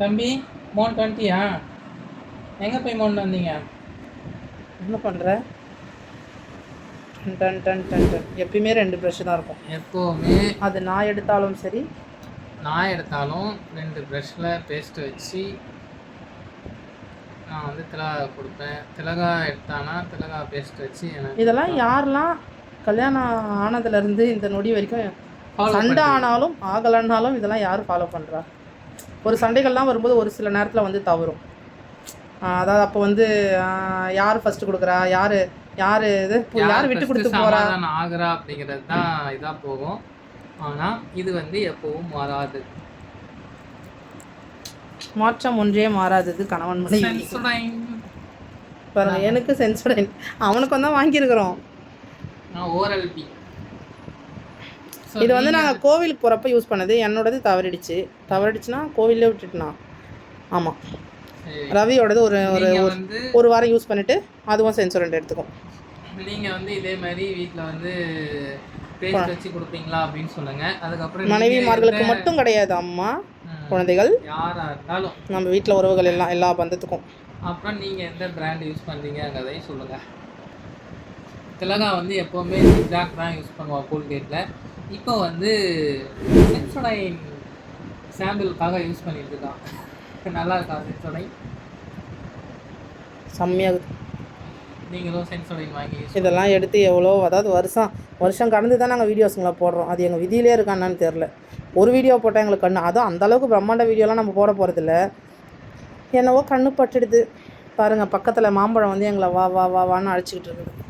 தம்பி மோன் வந்துட்டியா? எங்கே போய் மோன் வந்தீங்க? என்ன பண்ணுற டன் டன் டன் டன் எப்பயுமே ரெண்டு ப்ரஷ் தான் இருக்கும். எப்போவுமே அது நான் எடுத்தாலும் சரி. நான் எடுத்தாலும் ரெண்டு ப்ரஷில் பேஸ்ட் வச்சு நான் வந்து திலகா கொடுப்பேன். திலகா எடுத்தானா திலகா பேஸ்ட் வச்சு எனக்கு இதெல்லாம் யாரெல்லாம் கல்யாணம் ஆனதுலேருந்து இந்த நொடி வரைக்கும் சண்டை ஆனாலும் ஆகலைன்னாலும் இதெல்லாம் யார் ஃபாலோ பண்ணுறா ஒரு சண்டைகள்லாம் வரும்போது ஒரு சில நேரத்தில் வந்து தவறும். அதாவது அப்போ வந்து யார் ஃபர்ஸ்ட் கொடுக்குறா? யார் யார் இது? யார் விட்டு கொடுத்து போகிறா ஆகுறா அப்படிங்கிறது தான் இதாக போகும். ஆனால் இது வந்து எப்பவும் மாறாது. மாற்றம் ஒன்றே மாறாதது கணவன் மனைவி. எனக்கு சென்சுரன் அவனுக்கு தான் வாங்கியிருக்கிறோம். ஓரல்பி. இது வந்து நாங்கள் கோவிலுக்கு போகிறப்ப யூஸ் பண்ணது என்னோடது தவறிடுச்சு. தவறிடுச்சுன்னா கோவிலே விட்டுட்டுனா ஆமாம் ரவியோடது ஒரு ஒரு ஒரு- வாரம் யூஸ் பண்ணிட்டு அதுவும் சென்சுரண்ட் எடுத்துக்கும். நீங்க வந்து இதே மாதிரி வீட்ல வந்து பேஸ்ட் வச்சு கொடுப்பீங்களா அப்படின்னு சொல்லுங்க. அதுக்கப்புறம் மனைவிமார்களுக்கு மட்டும் கிடையாது அம்மா. குழந்தைகள். யாரா இருந்தாலும். நம்ம வீட்டில் உறவுகள் எல்லாம் எல்லா பந்தத்துக்கும். அப்புறம் நீங்க எந்த பிராண்ட் யூஸ் பண்றீங்கங்கிறதையும் சொல்லுங்க. திலகா வந்து எப்போவுமே ஜிக்ஜாக் தான் யூஸ் பண்ணுவா கோல்கேட்டில் இப்போ வந்து சென்சோடைன் சாம்பிளுக்காக யூஸ் பண்ணிட்டு இருக்கான் நல்லா இருக்கா சென்சோடைன் செம்மையாகுது. நீங்களும் சென்சோடைன் வாங்கி இதெல்லாம் எடுத்து எவ்வளோ அதாவது வருஷம் வருஷம் கடந்து தான் நாங்கள் வீடியோஸுங்களை போடுறோம். அது எங்கள் விதியிலே இருக்கான்னு தெரில ஒரு வீடியோ போட்டால் எங்களுக்கு கண்ணு அதுவும் அந்த அளவுக்கு பிரம்மாண்ட வீடியோலாம் நம்ம போட போகிறதில்ல என்னவோ கண்ணு பட்டுடுது. பாருங்கள் பக்கத்தில் மாம்பழம் வந்து எங்களை வா வா வா வான்னு அழைச்சிக்கிட்டு இருக்குது.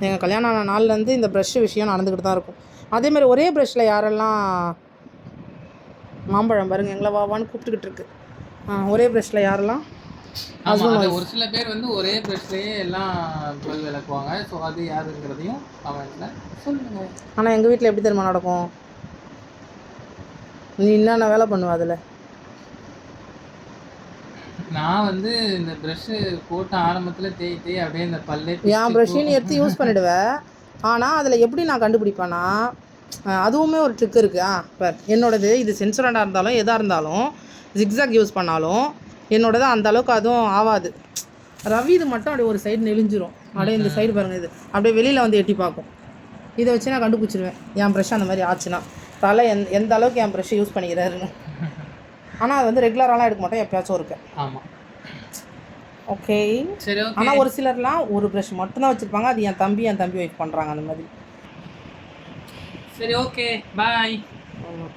எங்கள் கல்யாணம் ஆன நாள்லேருந்து இந்த ப்ரஷ் விஷயம் நடந்துக்கிட்டு தான் இருக்கும். அதே மாதிரி ஒரே ப்ரஷ்ஷில் யாரெல்லாம் மாம்பழம் பாருங்கள் எங்களை வா வான்னு கூப்பிட்டுக்கிட்டு இருக்கு. ஆ, ஒரே ப்ரஷ்ஷில் யாரெல்லாம்? ஒரு சில பேர் வந்து ஒரே ப்ரெஷ்லேயே எல்லாம் பொருள் விளக்குவாங்க. ஸோ அது யாருங்கிறதையும் கமெண்ட்ல சொல்லுங்க. ஆனால் எங்கள் வீட்டில் எப்படி தெரியுமா நடக்கும்? நீ என்னென்ன வேலை பண்ணுவ அதில்? நான் வந்து இந்த ப்ரஷ்ஷு போட்ட ஆரம்பத்துல தேய் தேய் அப்படியே இந்த பல்லே என் ப்ரஷ்ஷையும் எடுத்து யூஸ் பண்ணிடுவேன் ஆனால் அதில் எப்படி நான் கண்டுபிடிப்பேன்னா அதுவுமே ஒரு ட்ரிக் இருக்குது ஆ பார் என்னோடது இது சென்சுரண்டாக இருந்தாலும் எதாக இருந்தாலும் ஜிக்ஸாக் யூஸ் பண்ணாலும் என்னோடது அந்த அளவுக்கு அதுவும் ஆகாது ரவி இது மட்டும் அப்படியே ஒரு சைடு நெளிஞ்சிரும். அப்படியே இந்த சைடு பாருங்கள் இது. அப்படியே வெளியில் வந்து எட்டி பார்க்கும். இதை வச்சு நான் கண்டுபிடிச்சிருவேன். என் ப்ரஷ் அந்த மாதிரி ஆச்சுன்னா. தலை எந் எந்த அளவுக்கு என் ப்ரஷ் யூஸ் பண்ணிக்கிறாருன்னு. ஆனால் அது வந்து ரெகுலராலாம் எடுக்க மாட்டேன் எப்பயாச்சும் இருக்கேன் ஆமா. ஓகே சரி ஆனால் ஒரு சிலர்லாம் ஒரு ப்ரஷ் மட்டும்தான் வச்சுருப்பாங்க. அது என் தம்பி என் தம்பி ஒய்ஃப் பண்ணுறாங்க அந்த மாதிரி. சரி ஓகே பாய் ஆமாம்